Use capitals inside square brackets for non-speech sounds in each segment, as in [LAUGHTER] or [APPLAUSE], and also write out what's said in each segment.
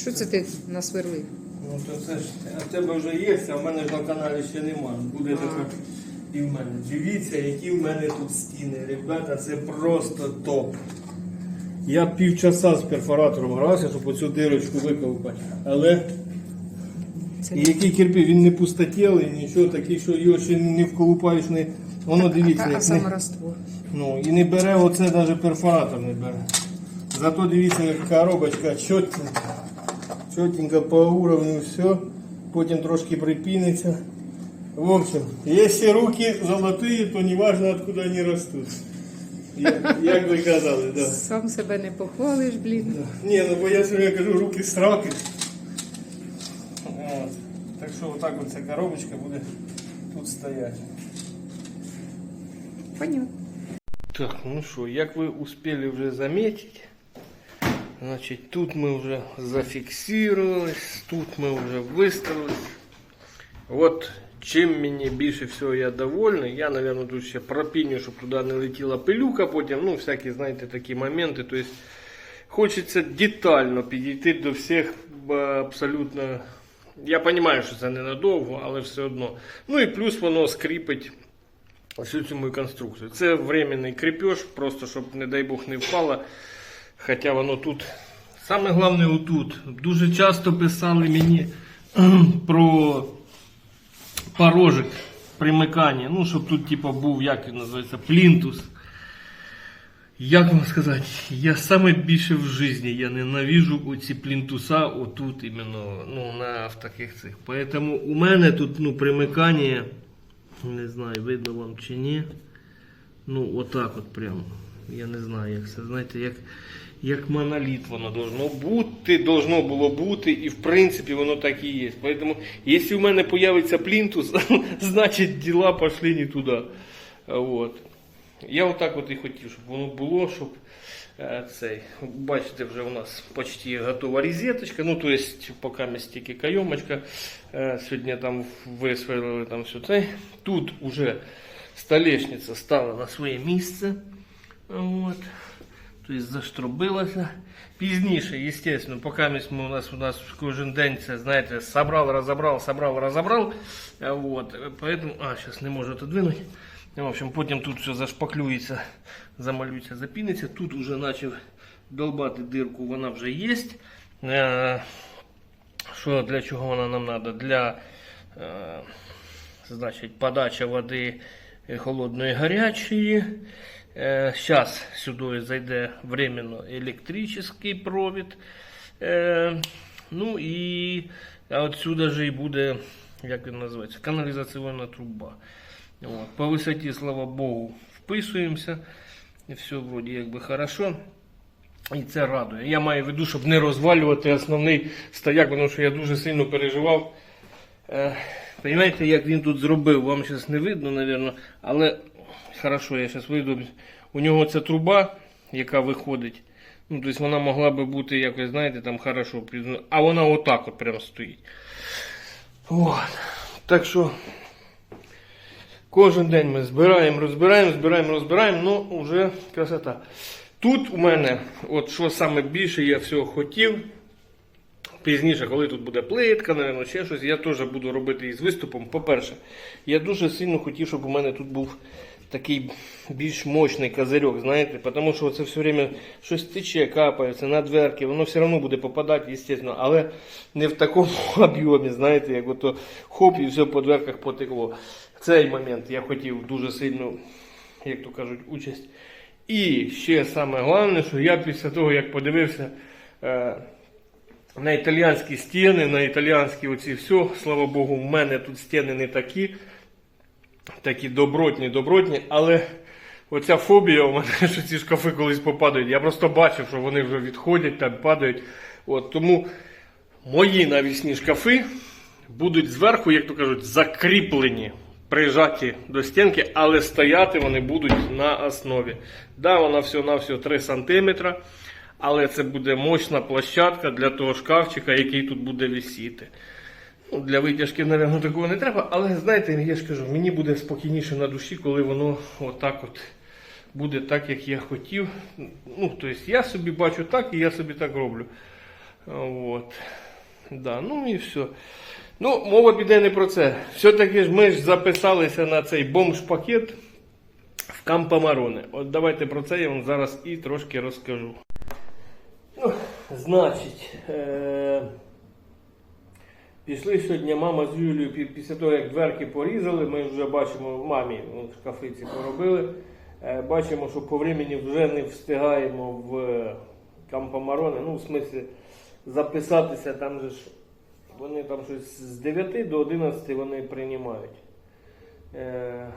Що це ти насверлив? Ну то це ж а тебе вже є, а в мене ж на каналі ще нема. Буде тепер і в мене. Дивіться, які в мене тут стіни. Ребята, це просто топ. Я півчаса з перфоратором грався, щоб оцю дирочку виковпати. Але Це і який кирпич, він не пустотілий, нічого такий, що його ще не вколупаєш, не. Воно дивіться, а, а як не, ну, і не бере оце навіть перфоратор не бере. Зато дивіться, яка коробочка чотенька. Чотенько по уровню все. Потім трошки припіниться. В общем, якщо руки золоті, то не важно, откуда вони ростуть. Як, як ви казали, да. Сам себе не похвалиш, блін. Ні, ну бо я сьогодні кажу, руки страки. От. Так що отак от ця коробочка буде тут стояти. Понятно. Так, ну що, як ви успели вже заметить, значить тут ми вже зафіксувались, тут ми вже виставились. От чим мені більше всього я довольний, я, мабуть, тут ще пропіню, щоб туди не летіла пилюка потім, ну, всякі, знаєте, такі моменти. Тобто хочеться детально підійти до всіх абсолютно. Я розумію, що це ненадовго, але все одно. Ну і плюс воно скріпить всю цю мою конструкцію. Це временний кріпеж, просто щоб, не дай Бог, не впало. Хоча воно тут. Саме головне отут. Дуже часто писали мені про порожик примикання. Ну, щоб тут типу, був, як він називається, плінтус. Як вам сказати, я саме більше в житті я ненавижу оці плінтуса отут іменно ну, на в таких цих. Поэтому у мене тут ну, примикання, не знаю, видно вам чи ні. Ну, отак от прямо. Я не знаю, як це. Знаєте, як, як моноліт воно должно бути, должно було бути, і в принципі воно так і є. Поэтому, якщо в мене появиться плінтус, [LAUGHS] значить діла пішли не туди. Вот. Я отак от і хотів, щоб воно було, щоб е, цей. Бачите, вже у нас почти готова розеточка. Ну, то есть, поки ми тільки кайомочка. Е, Сьогодні там висверлили там все це. Тут уже столешниця стала на своє місце. От. Тобто заштробилася. Пізніше, звісно, поки ми у нас у нас кожен день це, знаєте, собрав, розібрав, собрав, розібрав. Е, Вот. Поэтому, а, зараз не можу отодвинути. В общем, потім тут все зашпаклюється, замалюється, запіниться. Тут вже почав долбати дирку, вона вже є. Що для чого вона нам треба? Для е, значить, подача води холодної гарячої. Зараз сюди зайде временно електричний провід. Е, ну і отсюда же і буде, як він називається, каналізаційна труба. От. По висоті, слава Богу, вписуємося. Все вроді якби хорошо. І це радує. Я маю в виду, щоб не розвалювати основний стояк, тому що я дуже сильно переживав. Понимаєте, як він тут зробив, вам зараз не видно, мабуть, але хорошо, я зараз вийду. У нього ця труба, яка виходить. Ну, тобто вона могла би бути якось, знаєте, там хорошо, а вона отак от прям стоїть. От. Так що Кожен день ми збираємо, розбираємо, збираємо, розбираємо, ну вже красота. Тут у мене, от що саме більше я всього хотів, пізніше, коли тут буде плитка, напевно, ще щось, я теж буду робити із виступом. По-перше, я дуже сильно хотів, щоб у мене тут був такий більш мощний козирьок, знаєте, тому що це все время щось тече, капається на дверки, воно все одно буде попадати, звісно, але не в такому [LAUGHS] об'ємі, знаєте, як ото хоп і все по дверках потекло. Цей момент я хотів дуже сильно, як то кажуть, участь. І ще саме головне, що я після того, як подивився е, на італіянські стіни, на італіянські оці все, слава Богу, в мене тут стіни не такі, такі добротні, добротні, але оця фобія у мене, [LAUGHS] що ці шкафи колись попадають. Я просто бачив, що вони вже відходять, там падають. От, тому мої навісні шкафи будуть зверху, як то кажуть, закріплені, прижаті до стінки, але стояти вони будуть на основі. Да, вона всього-навсього 3 см, але це буде мощна площадка для того шкафчика, який тут буде висіти. Ну, для витяжки, напевно, такого не треба, але знаєте, я ж кажу, мені буде спокійніше на душі, коли воно отак от буде так, як я хотів. Ну, тобто я собі бачу так і я собі так роблю. Вот. Да, ну і все. Ну, мова піде не про це. Все-таки ж ми ж записалися на цей бомж-пакет в Кампомароне. От давайте про це я вам зараз і трошки розкажу. Ну, значить, е- пішли сьогодні мама з Юлією після того, як дверки порізали, ми вже бачимо, мамі ну, в шкафиці поробили. Е, бачимо, що по времени вже не встигаємо в е, Кампомароне, ну, в смислі, записатися там же ж. Вони там щось з 9 до 11 вони приймають. Е,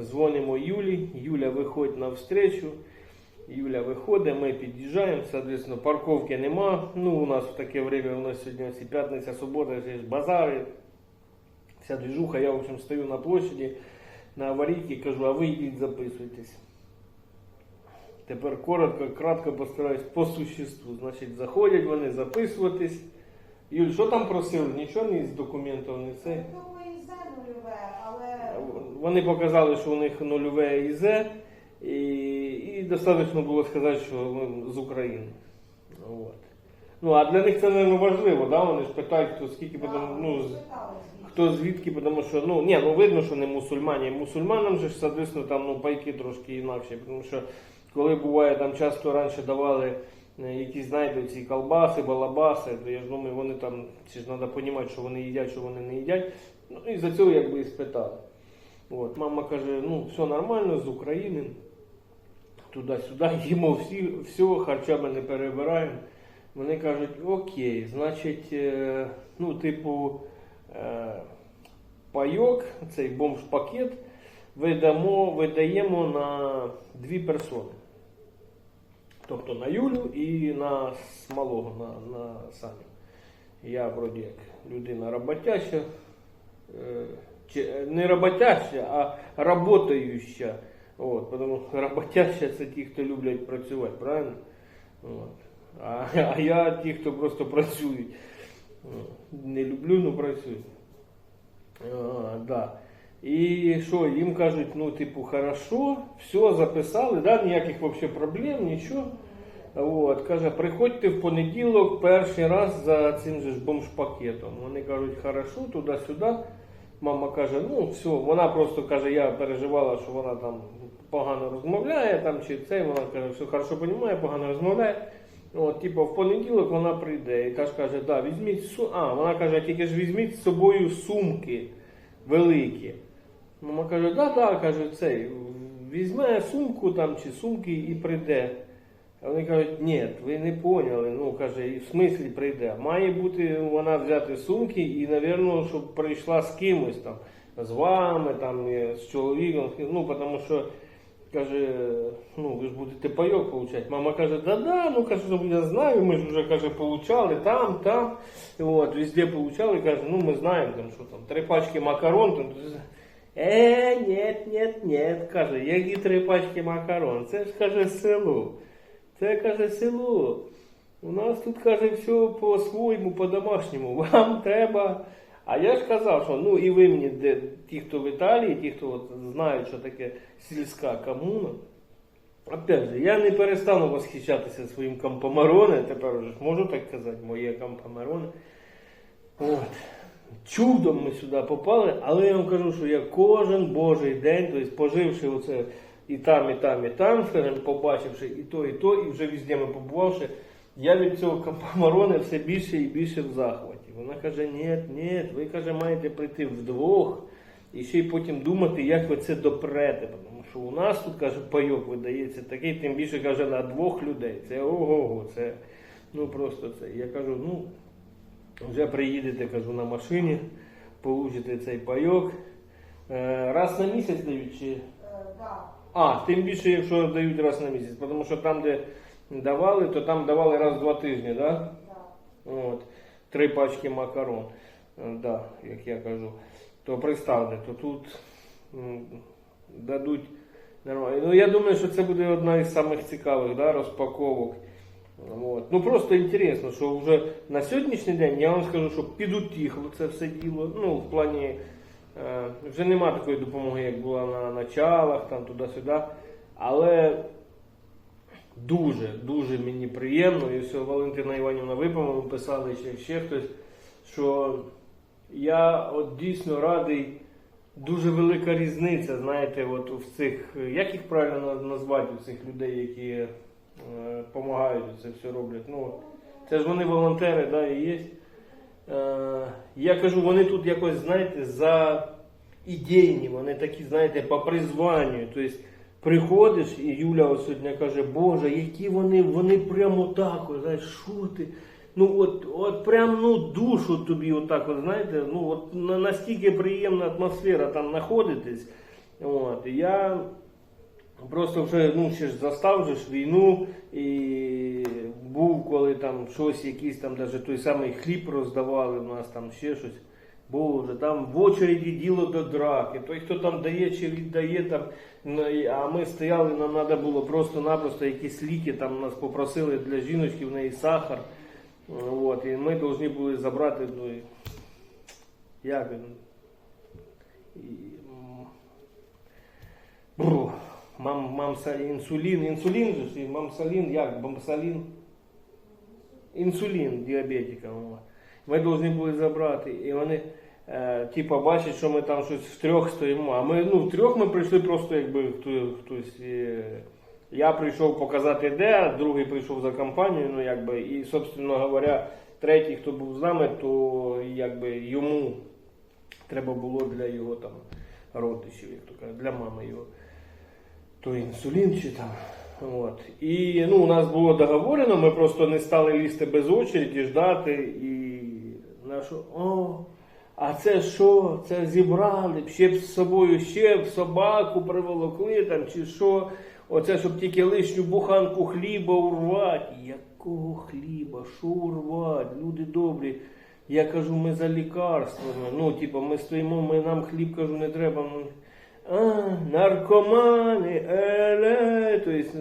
дзвонимо Юлі, Юля виходить на встречу. Юля виходить, ми під'їжджаємо, соответственно, парковки нема. Ну, у нас в таке время, у нас сьогодні ось і п'ятниця, субота, базари, вся движуха. Я, в общем, стою на площаді на аварійці, кажу, а ви йдіть записуйтесь. Тепер коротко, кратко постараюсь по существу. Значить, заходять вони записуватись. Юль, що там просили? Нічого не з документів, не це. Нульове, але Вони показали, що у них нульове ІЗ, і, і достатньо було сказати, що ми з України. От. Ну, а для них це не важливо, да? вони ж питають, хто скільки, да, потому, ну, з- хто звідки, тому що, ну, ні, ну видно, що не мусульмані. Мусульманам же ж, соответственно, там ну, пайки трошки інакші, тому що коли буває, там часто раніше давали е, якісь, знаєте, ці колбаси, балабаси, то я ж думаю, вони там, чи ж треба розуміти, що вони їдять, що вони не їдять. Ну, і за цього якби і спитали. От, мама каже, ну, все нормально, з України, туди-сюди, їмо всі, все, харчами не перебираємо. Вони кажуть, окей, значить, е, ну, типу, е, пайок, цей бомж-пакет, видамо, видаємо на дві персони. Тобто на Юлю і на малого, на, на Саню. Я вроді як людина роботяща, е, чи, не роботяща, а работающа. От, тому що роботяща це ті, хто люблять працювати, правильно? От. А, а я ті, хто просто працюють. Не люблю, але працюю. А, да. І що, їм кажуть, ну, типу, хорошо, все, записали, да, ніяких вообще проблем, нічого. От, каже, приходьте в понеділок перший раз за цим же бомж-пакетом. Вони кажуть, хорошо, туди-сюди. Мама каже, ну все, вона просто каже, я переживала, що вона там погано розмовляє, там чи це, вона каже, все хорошо розуміє, погано розмовляє. От, типу, в понеділок вона прийде і та ж каже, да, візьміть су. А, вона каже, тільки ж візьміть з собою сумки великі. Мама каже, да, да, каже, цей, візьме сумку там чи сумки і прийде. Вони кажуть, ні, ви не поняли. Ну, каже, і в смислі прийде. Має бути вона взяти сумки і, напевно, щоб прийшла з кимось там, з вами, там, з чоловіком. Ну, тому що, каже, ну, ви ж будете пайок получати. Мама каже, да-да, ну каже, я знаю, ми ж вже каже, получали там, там. От, везде получали, каже, ну ми знаємо, там, що там, три пачки макарон. Там, Е, нет, нет, нет, каже, які три пачки макарон? Це ж каже село. Це каже село. У нас тут каже все по-своєму, по-домашньому. [LAUGHS] Вам треба. А я ж казав, що ну і ви мені, де, ті, хто в Італії, ті, хто от знають, що таке сільська комуна. Опять же, я не перестану восхищатися своїм кампомароне, тепер вже можу так казати, моє кампомароне. От. Чудом ми сюди попали, але я вам кажу, що я кожен божий день, тобто поживши оце і там, і там, і там, [LAUGHS] побачивши і то, і то, і вже везде ми побувавши, я від цього кампомарони все більше і більше в захваті. Вона каже, ні, ні, ви каже, маєте прийти вдвох і ще й потім думати, як ви це допрете. Тому що у нас тут, каже, пайок видається такий, тим більше каже, на двох людей. Це ого-го, це ну просто це. Я кажу, ну. Вже приїдете, кажу, на машині, получите цей пайок. Е, Раз на місяць дають чи. Е, да. А, тим більше, якщо дають раз на місяць, тому що там, де давали, то там давали раз в два тижні, да? Да. От, три пачки макарон. Е, Да, як я кажу. То представте, то тут дадуть нормально. Ну я думаю, що це буде одна із самих цікавих да, розпаковок. От. Ну просто інтересно, що вже на сьогоднішній день я вам скажу, що підутіхло це все діло. Ну, в плані вже нема такої допомоги, як була на началах, там туди-сюди. Але Дуже, дуже мені приємно. І все, Валентина Іванівна, ви, по-моєму, писали ще, ще хтось, що я от дійсно радий. Дуже велика різниця, знаєте, от в цих, як їх правильно назвати, у цих людей, які допомагають це все роблять. Ну, це ж вони волонтери, да, і є. Е, я кажу, вони тут якось, знаєте, за ідейні, вони такі, знаєте, по призванню. Тобто приходиш, і Юля сьогодні каже, Боже, які вони, вони прямо так, знаєш, що ти? Ну от, от прям ну душу тобі отак, от, знаєте, ну от настільки приємна атмосфера там знаходитись. От, я Просто вже ну, ще ж застав же ж війну і був, коли там щось, якийсь там даже той самий хліб роздавали в нас там ще щось. Боже, там в очереді діло до драки. Той, хто там дає чи віддає, там, ну, а ми стояли, нам треба було просто-напросто якісь ліки, там нас попросили для жіночки, в неї сахар. От, і ми повинні були забрати. Ну, як він? І, Бру. Мам, мамса, інсулін, інсулін же мамсалін, як, бамсалін? Інсулін діабетикам. Ми повинні були забрати. І вони, е, типа, бачать, що ми там щось втрьох стоїмо. А ми, ну, втрьох ми прийшли просто, якби хто, хтось. е, я прийшов показати де, а другий прийшов за компанію, ну якби, і, собственно говоря, третій, хто був з нами, то якби йому треба було для його там родичів, як то кажуть, для мами його то інсулін чи там. От. І ну, у нас було договорено, ми просто не стали лізти без очереді, ждати і нашу. О, а це що? Це зібрали, ще б з собою ще б собаку приволокли там чи що. Оце щоб тільки лишню буханку хліба урвати. Якого хліба? Що урвати? Люди добрі. Я кажу, ми за лікарствами. Ну, типу, ми стоїмо, ми нам хліб кажу, не треба. А, наркомани, еле, то есть,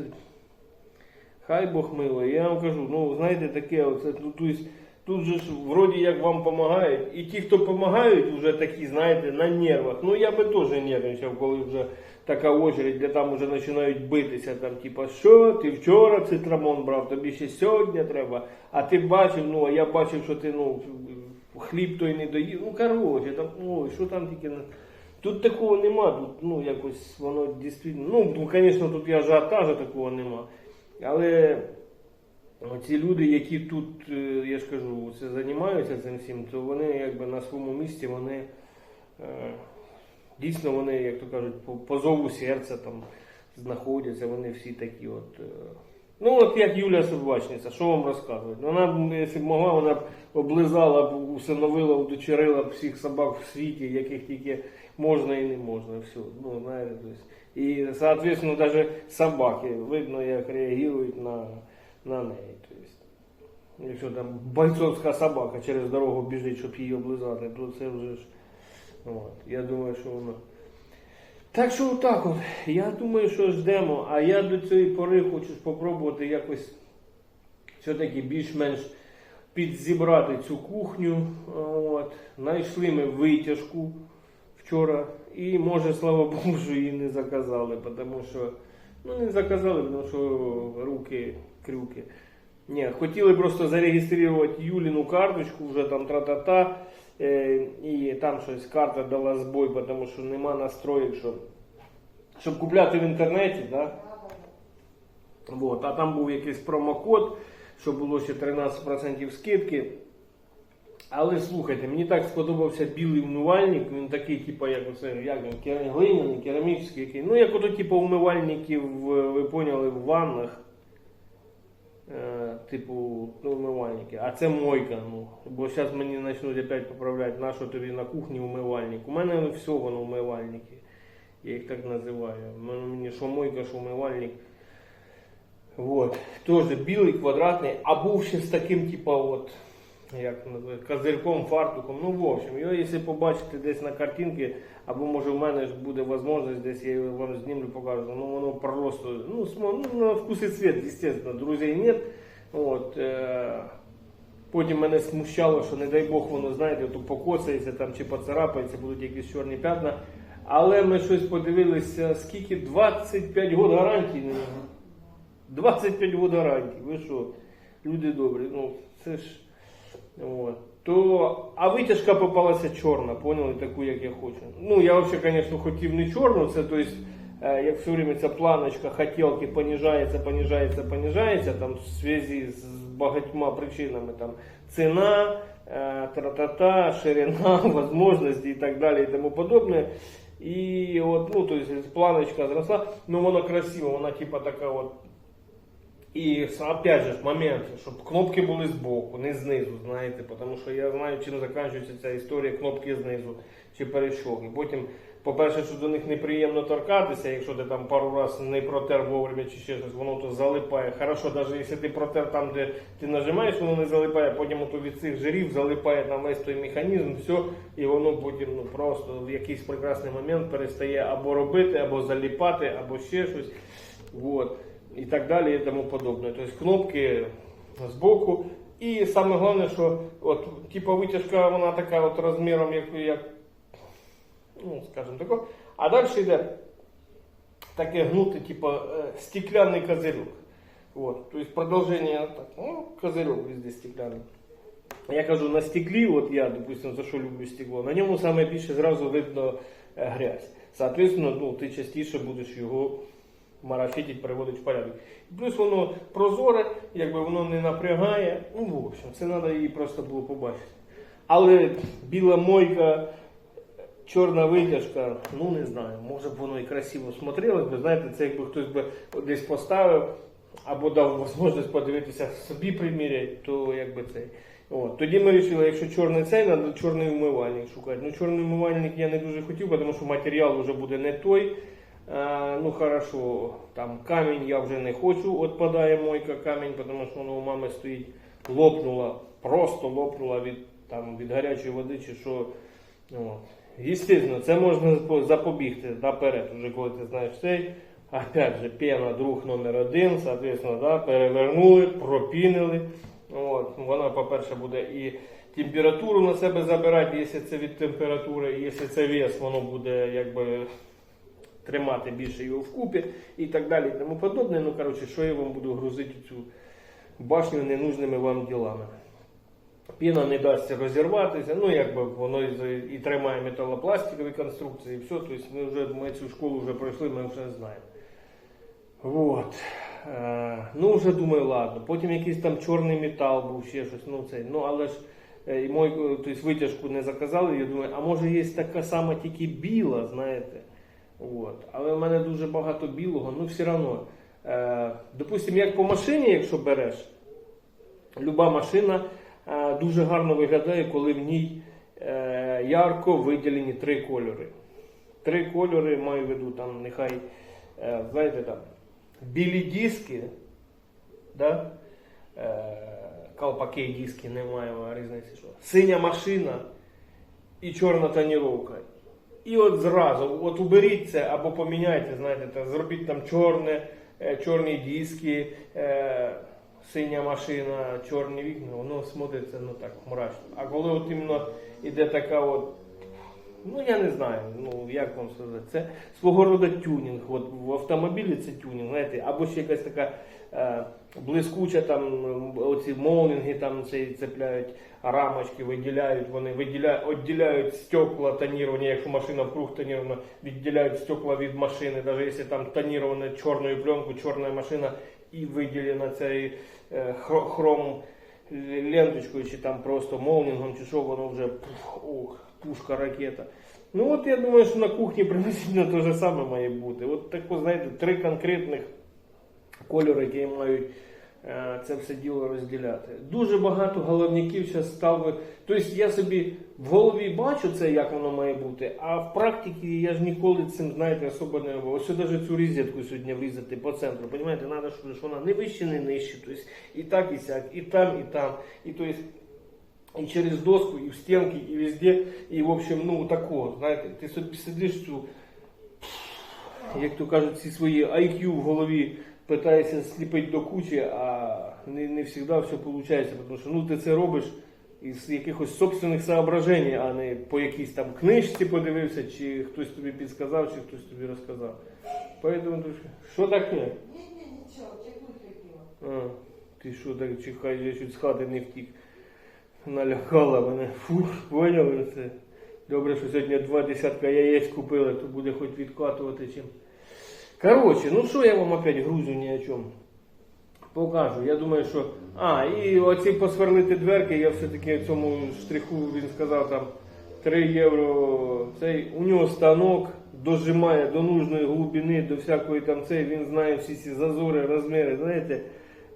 хай Бог милує. Я вам кажу, ну знаєте, таке, оце, ну, то есть, тут же ж вроді як вам допомагають. І ті, хто допомагають, вже такі, знаєте, на нервах. Ну я би теж нервничав, коли вже така очередь, де там вже починають битися, там, типа, що, ти вчора цитрамон брав, тобі ще сьогодні треба. А ти бачив, ну, а я бачив, що ти, ну, хліб той не доїв. Ну, коротше, там, ой, що там тільки. Тут такого нема, тут ну якось воно дійсно. Ну, ну, звісно, тут і ажіотажа такого нема. Але ці люди, які тут, е, я ж кажу, це займаються цим всім, то вони якби на своєму місці, вони е, дійсно вони, як то кажуть, по, по зову серця там знаходяться, вони всі такі от. е, Ну, от як Юля Собачниця, що вам розказувати? Вона б, якщо б могла, вона б облизала б, усиновила, удочерила б всіх собак в світі, яких тільки можна і не можна. Все. Ну, знаєте, то есть. І, соответственно, даже собаки, видно, як реагують на, на неї. То есть. Якщо там бойцовська собака через дорогу біжить, щоб її облизати, то це вже ж. Я думаю, що воно. Так що так от, я думаю, що ждемо, а я до цієї пори хочу спробувати якось все-таки більш-менш підзібрати цю кухню. От. Знайшли ми витяжку вчора. І може, слава Богу, що її не заказали, тому що ну не заказали, тому що руки крюки. Ні, хотіли просто зареєструвати Юліну карточку, вже там тра-та-та. Е, і там щось карта дала збой, тому що нема настроїк, щоб, щоб купляти в інтернеті. Да? Вот. А там був якийсь промокод, що було ще 13% скидки. Але слухайте, мені так сподобався білий вмивальник, він такий, типу, як оце, як він, глиняний, керамічний який. Ну, як ото, типу, вмивальників, в- ви поняли, в ваннах. Е, типу, ну, вмивальники. А це мойка. Ну. Бо зараз мені почнуть опять поправляти, на що тобі на кухні вмивальник. У мене все воно вмивальники. Я їх так називаю. Мені що мойка, що вмивальник. Вот. Тоже білий, квадратний, а був ще з таким, типа, от, як називається, козирком, фартуком. Ну, в общем, його, якщо побачите десь на картинці, або може в мене ж буде можливість, десь я вам знімлю, покажу. Ну, воно просто, ну, ну на вкус і цвет, естественно, друзей нет. От, е- Потім мене смущало, що не дай Бог воно, знаєте, то покоцається там чи поцарапається, будуть якісь чорні п'ятна. Але ми щось подивилися, скільки 25 років гарантії 25 год гарантії. Ви що, люди добрі, ну це ж. От. То, а витяжка попалася чорна, поняли, таку, як я хочу. Ну, я взагалі, звісно, хотів не чорну, це то есть, е, як все время ця планочка хотілки понижається, понижається, понижається, там в зв'язку з багатьма причинами, там ціна, е, тра-та-та, ширина, [LAUGHS] возможності і так далі і тому подобне. І от, ну, то есть, планочка зросла, ну воно красиво, вона типа така от і опять же момент, щоб кнопки були збоку, не знизу, знаєте, тому що я знаю, чим закінчується ця історія кнопки знизу чи перещок. І потім, по-перше, що до них неприємно торкатися, якщо ти там пару разів не протер вовремя чи ще щось, воно то залипає. Хорошо, навіть якщо ти протер там, де ти нажимаєш, воно не залипає, потім ото від цих жирів залипає там весь той механізм, все, і воно потім ну, просто в якийсь прекрасний момент перестає або робити, або заліпати, або ще щось. Вот і так далі, і тому подобне. Тобто кнопки збоку. І саме головне, що от, типу, витяжка вона така от розміром, як, як ну, скажімо тако. А далі йде таке гнуте, типу, е, стекляний козирьок. Вот. Тобто продовження так, ну, козирьок везде стекляний. Я кажу, на стеклі, от я, допустим, за що люблю стекло, на ньому саме більше зразу видно е, грязь. Соответственно, ну, ти частіше будеш його марафетить, приводить в порядок. Плюс воно прозоре, якби воно не напрягає. Ну, в общем, це треба її просто було побачити. Але біла мойка, чорна витяжка, ну не знаю, може б воно і красиво смотрелось, бо знаєте, це якби хтось би десь поставив або дав можливість подивитися собі приміряти, то якби цей. От. Тоді ми вирішили, якщо чорний цей, треба чорний вмивальник шукати. Ну, чорний вмивальник я не дуже хотів, тому що матеріал вже буде не той. Е, ну хорошо, там камінь я вже не хочу, отпадає мойка камінь, тому що воно у мами стоїть, лопнула, просто лопнула від, там, від гарячої води чи що. Естественно, це можна запобігти наперед, вже коли ти знаєш цей. Опять же, пена друг номер один, соответственно, да, перевернули, пропінили. От. Вона, по-перше, буде і температуру на себе забирати, якщо це від температури, якщо це вес, воно буде якби тримати більше його вкупі і так далі і тому подобне. Ну, коротше, що я вам буду грузити цю башню ненужними вам ділами. Піна не дасть розірватися, ну якби воно і, тримає металопластикові конструкції, і все. Тобто ми вже ми цю школу вже пройшли, ми вже знаємо. Вот. Е, ну, вже думаю, ладно. Потім якийсь там чорний метал був, ще щось. Ну, цей. ну але ж е, і мой, е, тобто, витяжку не заказали. Я думаю, а може є така сама, тільки біла, знаєте. От. Але в мене дуже багато білого, ну все одно. Е, допустим, як по машині, якщо береш, люба машина е, дуже гарно виглядає, коли в ній е, ярко виділені три кольори. Три кольори маю в виду, там нехай, е, знаєте, там, білі диски, да? е, колпаки диски, немає різниці. Що. Синя машина і чорна тоніровка. І от зразу, от уберіть це або поміняйте, знаєте, та, зробіть там чорне, е, чорні диски, е, синя машина, чорні вікна, воно смотриться ну так мрачно. А коли от іменно іде така от, ну я не знаю, ну як вам сказати, це свого роду тюнінг. От в автомобілі це тюнінг, знаєте, або ще якась така е, блискуча там оці молнінги там цей цепляють рамочки, виділяють, вони виділяють, відділяють стекла тоніровані, якщо машина вкруг тонірована, відділяють стекла від машини, навіть якщо там тоніроване чорною пленкою, чорна машина і виділена цей е, хром ленточкою, чи там просто молнінгом, чи що, воно вже пух, ох, пушка, ракета. Ну от я думаю, що на кухні приблизно [LAUGHS] те же саме має бути. От так, ви знаєте, три конкретних кольори, які мають е, це все діло розділяти. Дуже багато головників зараз став. Тобто я собі в голові бачу це, як воно має бути, а в практиці я ж ніколи цим, знаєте, особо не робив. Ось навіть цю розетку сьогодні врізати по центру. Понимаєте, треба, щоб вона не вище, не нижче. Тобто і так, і сяк, і там, і там. І тобто і через доску, і в стінки, і везде. І, в общем, ну такого, знаєте, ти собі сидиш цю, як то кажуть, ці свої IQ в голові питаєшся сліпити до кучі, а не, не завжди все виходить, тому що ну, ти це робиш із якихось собственних соображень, а не по якійсь там книжці подивився, чи хтось тобі підсказав, чи хтось тобі розказав. Поэтому, що таке? Ні, ні, нічого, чекуйте. А, ти що так чекаєш, я чуть з хати не втік. Налякала мене. Фух, поняли це. Добре, що сьогодні два десятка яєць купили, то буде хоч відкатувати чим. Коротше, ну що я вам опять грузю ні о чому. Покажу. Я думаю, що. А, і оці посверлити дверки, я все-таки цьому штриху він сказав там 3 євро. Цей у нього станок дожимає до нужної глибини, до всякої там цей, він знає всі ці зазори, розміри. Знаєте,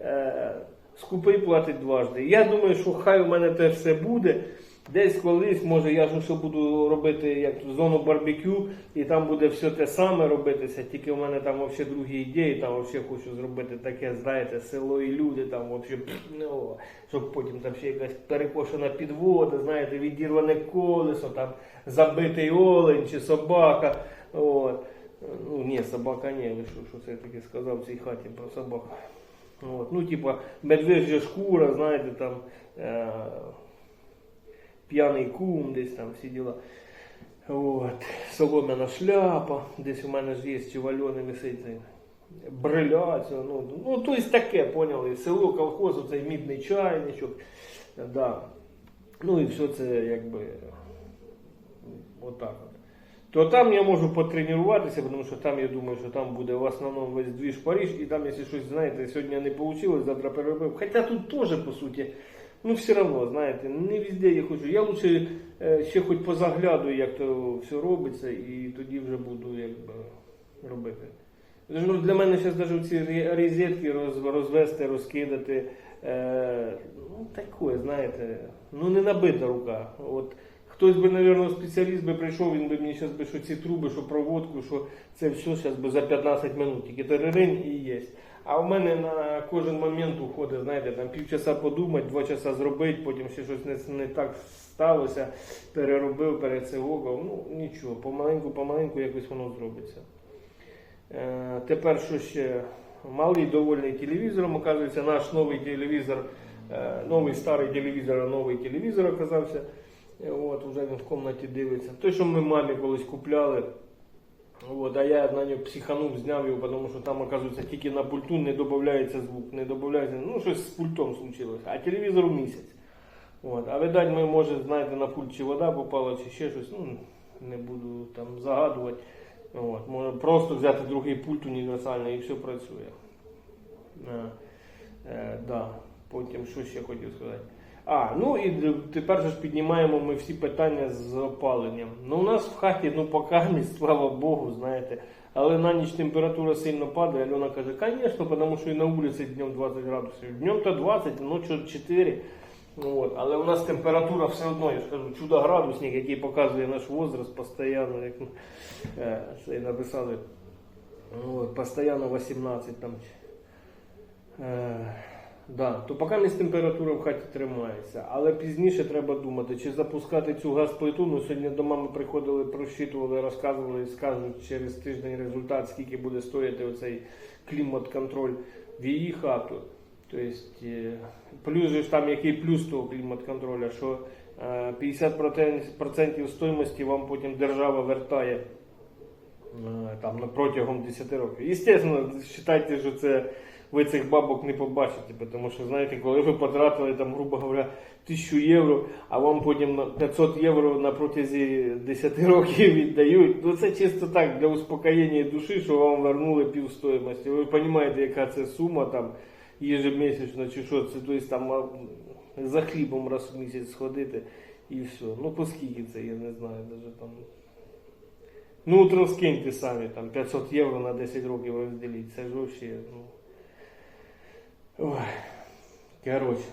е, скупий платить дважди. Я думаю, що хай у мене теж все буде. Десь колись, може, я ж ще буду робити як зону барбекю, і там буде все те саме робитися, тільки в мене там взагалі другі ідеї, там взагалі хочу зробити таке, знаєте, село і люди, там взагалі, [CLEARS THROAT] ну, щоб потім там ще якась перекошена підвода, знаєте, відірване колесо, там забитий олень чи собака. От. Ну, ні, собака ні, що, що це я таке сказав в цій хаті про собаку. От. Ну, типа, медвежья шкура, знаєте, там. Е- п'яний кум, десь там всі діла. От. Солом'яна шляпа, десь у мене ж є чи вальони висить. Бриля, цього, ну, ну, то есть таке, поняли, село, колхоз, цей мідний чайничок. Да. Ну і все це якби отак от. То там я можу потренуватися, тому що там я думаю, що там буде в основному весь двіж Париж, і там, якщо щось, знаєте, сьогодні не вийшло, завтра переробив. Хоча тут теж, по суті, ну все одно, знаєте, не везде я хочу. Я лучше е, ще хоч позаглядую, як то все робиться, і тоді вже буду якби робити. Ну, для мене зараз навіть ці розетки роз, розвести, розкидати. Е, ну, таке, знаєте, ну не набита рука. От хтось би, мабуть, спеціаліст би прийшов, він би мені зараз би що ці труби, що проводку, що це все зараз би за 15 минут, тільки терерень і є. А в мене на кожен момент уходить, знаєте, там півчаса подумати, два часа зробити, потім ще щось не, не так сталося, переробив, перецегокав. Ну нічого, помаленьку, помаленьку якось воно зробиться. Е, Тепер що ще? Малий довольний телевізором, оказується, наш новий телевізор, е, новий старий телевізор, а новий телевізор оказався. Е, От, вже він в кімнаті дивиться. Той, що ми мамі колись купляли. От, а я на нього психанув, зняв його, тому що там, оказується, тільки на пульту не додається звук, не додається, ну щось з пультом случилось, а телевізору місяць. От. А видать, ми, може, знаєте, на пульт чи вода попала, чи ще щось, ну, не буду там загадувати. От. Може просто взяти другий пульт універсальний і все працює. Е, е, да. Потім що ще хотів сказати. А, ну і тепер ж піднімаємо ми всі питання з опаленням. Ну, у нас в хаті, ну поки, слава Богу, знаєте. Але на ніч температура сильно падає. Альона каже, звісно, тому що і на вулиці днем 20 градусів. Днем то 20, ночі 4. От. Але у нас температура все одно, я ж кажу, чудо-градусник, який показує наш возраст постійно, як е, це написали. От, постійно 18 там. Е, да, то поки місць температура в хаті тримається. Але пізніше треба думати, чи запускати цю газплиту. Ну, сьогодні до мами приходили, просчитували, розказували, скажуть через тиждень результат, скільки буде стояти оцей клімат-контроль в її хату. Тобто, е, плюс же ж там який плюс того клімат-контроля, що е, 50% стоїмості вам потім держава вертає е, там протягом 10 років. Естественно, вважайте, що це ви цих бабок не побачите, тому що знаєте, коли ви потратили там, грубо говоря, 1000 євро, а вам потім на 500 євро на протязі 10 років віддають, ну це чисто так для успокоєння душі, що вам вернули півстоїмості. Ви розумієте, яка це сума там ежемісячно чи що, це тобто, там за хлібом раз в місяць сходити і все. Ну по скільки це, я не знаю, навіть там. Ну, от розкиньте самі, там 500 євро на 10 років розділіть. Це ж взагалі, ну. Ой. Коротше.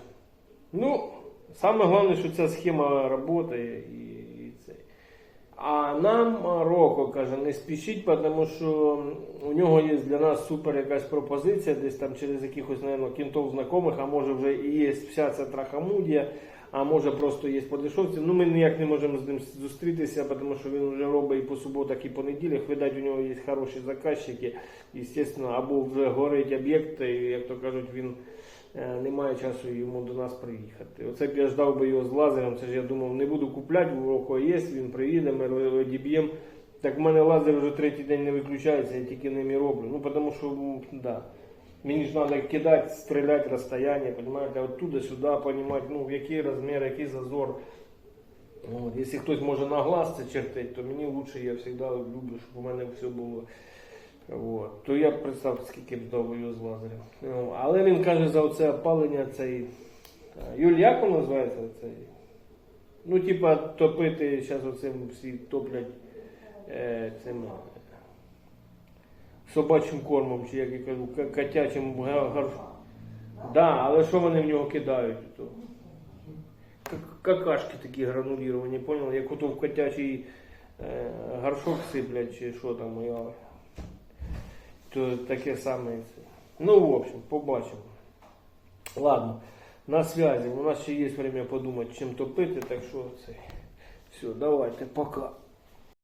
Ну, саме головне, що ця схема працює і, і це. А нам Роко каже, не спішіть, тому що у нього є для нас супер якась пропозиція, десь там через якихось, мабуть, кінтов знайомих, а може вже і є вся ця трахамудія, а може просто є по. Ну ми ніяк не можемо з ним зустрітися, тому що він вже робить і по суботах, і по неділях. Видать, у нього є хороші заказчики. Естественно, або вже горить об'єкт, і, як то кажуть, він е, не має часу йому до нас приїхати. Оце б я ждав би його з лазером. Це ж я думав, не буду купляти, у Роко є, він приїде, ми одіб'ємо. Так в мене лазер вже третій день не виключається, я тільки ними роблю. Ну, тому що, да. Мені ж треба кидати, стріляти розстояння, понимаете, оттуда сюди понимать, ну, який розмір, який зазор. От, якщо хтось може на глаз це чертить, то мені лучше, я завжди люблю, щоб у мене все було. От. То я представте, скільки б довою з лазером. Ну, Але він каже за оце опалення цей. Юль, називається цей? Ну, типа, топити зараз оцим всі топлять е, цим собачим кормом, чи як я кажу, котячим гаршком. Да, але що вони в нього кидають? То? Какашки такі грануліровані, понял? Як ото в котячий е, горшок сиплять, чи що там, я, то таке саме. Ну, в общем, побачимо. Ладно, на связи. У нас ще є время подумати, чим топити, так що це. Все, давайте, пока.